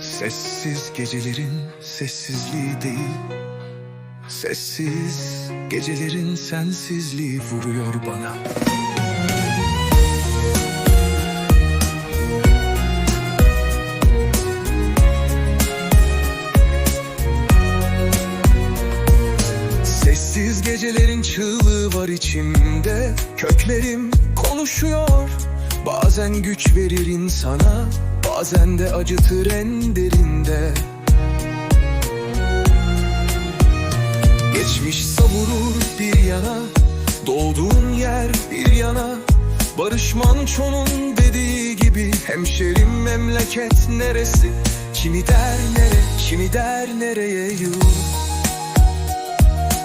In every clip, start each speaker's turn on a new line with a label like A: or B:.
A: Sessiz gecelerin sessizliği değil. Sessiz gecelerin sensizliği vuruyor bana. Sessiz gecelerin çığlığı var içimde. Köklerim konuşuyor. Bazen güç verir insana Bazen de acıtır en derinde. Geçmiş savurur bir yana Doğduğun yer bir yana. Barış Manço'nun dediği gibi Hemşerim memleket neresi? Kimi der nere, kimi der nereye yıl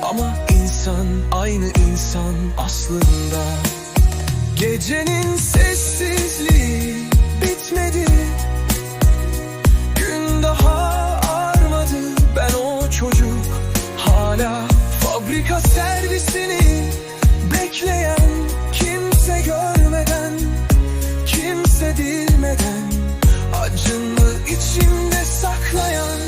A: ama insan aynı insan aslında. Gecenin sessizliği Hala fabrika servisini bekleyen Kimse görmeden, kimse bilmeden Acını içimde saklayan.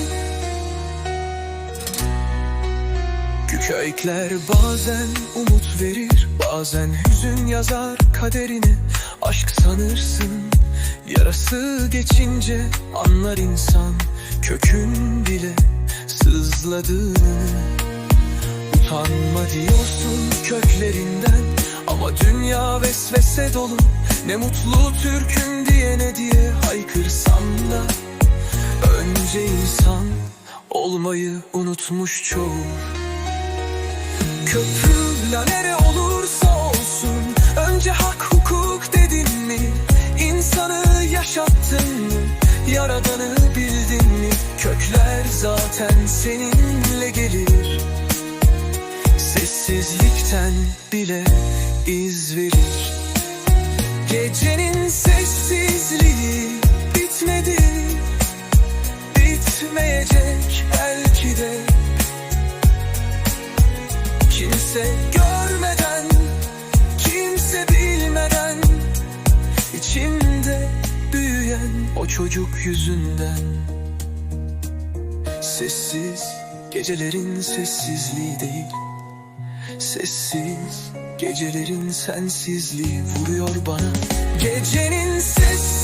A: Kökler bazen umut verir Bazen hüzün yazar kaderine Aşk sanırsın Yarası geçince anlar insan Kökün bile sızladığını Utanma diyorsun köklerinden Ama dünya vesvese dolu. Ne mutlu Türk'üm diye ne diye haykırsam da. Önce insan olmayı unutmuş çoğu. Köprü nere olursa olsun. Önce hak hukuk dedin mi? İnsanı yaşattın mı? Yaradanı bildin mi? Kökler zaten gelir Sessizlikten bile iz verir. Gecenin sessizliği bitmedi. Bitmeyecek belki de. Kimse görmeden, kimse bilmeden içimde büyüyen o çocuk yüzünden. Sessiz gecelerin sessizliği değil Sessiz gecelerin sensizliği vuruyor bana. Gecenin bitmedi